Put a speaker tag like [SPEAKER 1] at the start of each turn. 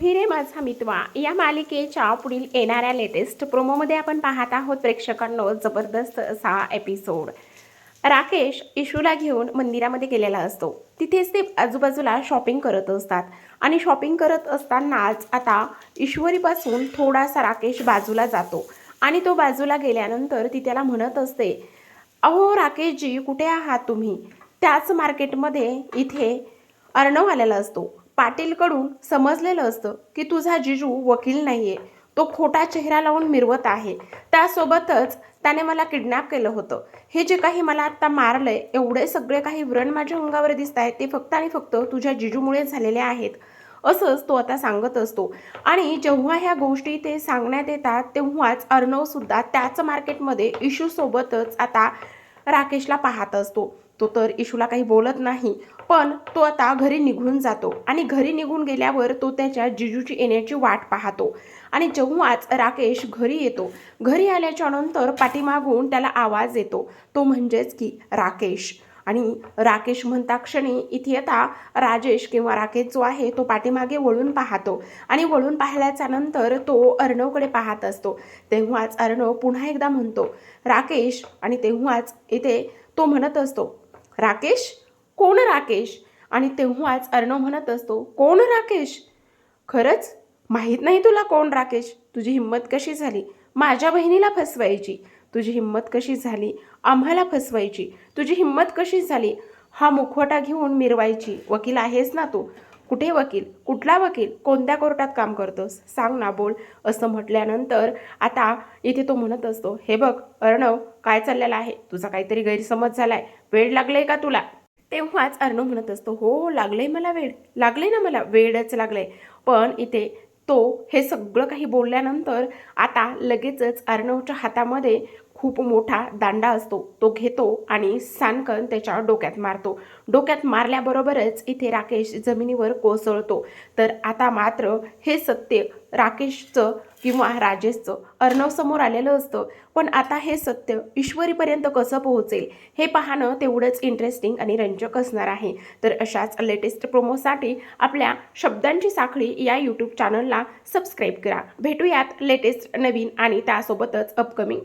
[SPEAKER 1] तूही माझा मितवा. या मालिकेच्या पुढील येणाऱ्या लेटेस्ट प्रोमोमध्ये आपण पाहत आहोत प्रेक्षकांनो जबरदस्त असा एपिसोड राकेश इशूला घेऊन मंदिरामध्ये गेलेला असतो. तिथेच ते आजूबाजूला शॉपिंग करत असतात. आणि शॉपिंग करत असतानाच आता ईश्वरीपासून थोडासा राकेश बाजूला जातो. आणि तो बाजूला गेल्यानंतर ती त्याला म्हणत असते अहो राकेशजी कुठे आहात तुम्ही? त्याच मार्केटमध्ये इथे अर्णव आलेला असतो. पाटीलकडून समजलेलं असतं की तुझा जिजू वकील नाहीये. तो खोटा चेहरा लावून मिरवत आहे. त्यासोबतच त्याने मला किडनॅप केलं होतं. हे जे काही मला आत्ता मारलंय एवढे सगळे काही व्रण माझ्या अंगावर दिसत आहेत ते फक्त आणि फक्त तुझ्या जिजूमुळे झालेले आहेत. असंच तो आता सांगत असतो. आणि जेव्हा ह्या गोष्टी ते सांगण्यात येतात तेव्हाच अर्णवसुद्धा त्याच मार्केटमध्ये इशूसोबतच आता राकेशला पाहत असतो. तो तर इशूला काही बोलत नाही. पण तो आता घरी निघून जातो आणि घरी निघून गेल्यावर तो त्याच्या जिजूची येण्याची वाट पाहतो. आणि जेव्हाच राकेश घरी येतो घरी आल्याच्यानंतर पाठीमागून त्याला आवाज येतो. तो म्हणजेच की राकेश. आणि राकेश म्हणता क्षणी इथे आता राजेश किंवा राकेश जो आहे तो पाठीमागे वळून पाहतो. आणि वळून पाहिल्याच्या नंतर तो अर्णवकडे पाहत असतो. तेव्हाच अर्णव पुन्हा एकदा म्हणतो राकेश. आणि तेव्हाच इथे तो म्हणत असतो राकेश? कोण राकेश? आणि तेव्हाच अर्णव म्हणत असतो कोण राकेश? खरंच माहीत नाही तुला कोण राकेश? तुझी हिंमत कशी झाली? माझ्या बहिणीला फसवायची. तुझी हिंमत कशी झाली? आम्हाला फसवायची. तुझी हिंमत कशी झाली? हा मुखवटा घेऊन मिरवायची. वकील आहेस ना तू. कुठे वकील? कुठला वकील? कोणत्या कोर्टात काम करतोस? सांग ना बोल असं म्हटल्यानंतर आता इथे तो म्हणत असतो हे बघ अर्णव काय चाललेलं आहे? तुझा काहीतरी गैरसमज झालाय. वेळ लागलाय का तुला? तेव्हाच अर्णव म्हणत असतो हो लागलंय मला वेळ. लागलंय ना मला वेळच लागलंय. पण इथे तो हे सगळं काही बोलल्यानंतर आता लगेचच अर्णवच्या हातामध्ये खूप मोठा दांडा असतो. तो घेतो आणि सानकन त्याच्या डोक्यात मारतो. डोक्यात मारल्याबरोबरच इथे राकेश जमिनीवर कोसळतो. तर आता मात्र हे सत्य राकेशचं किंवा राजेशचं अर्णव समोर आलेलं असतं. पण आता हे सत्य ईश्वरीपर्यंत कसं पोहोचेल? हे पाहणं तेवढंच इंटरेस्टिंग आणि रंजक असणार आहे. तर अशाच लेटेस्ट प्रोमोसाठी आपल्या शब्दांची साखळी या यूट्यूब चॅनलला सबस्क्राईब करा. भेटूयात लेटेस्ट नवीन आणि त्यासोबतच अपकमिंग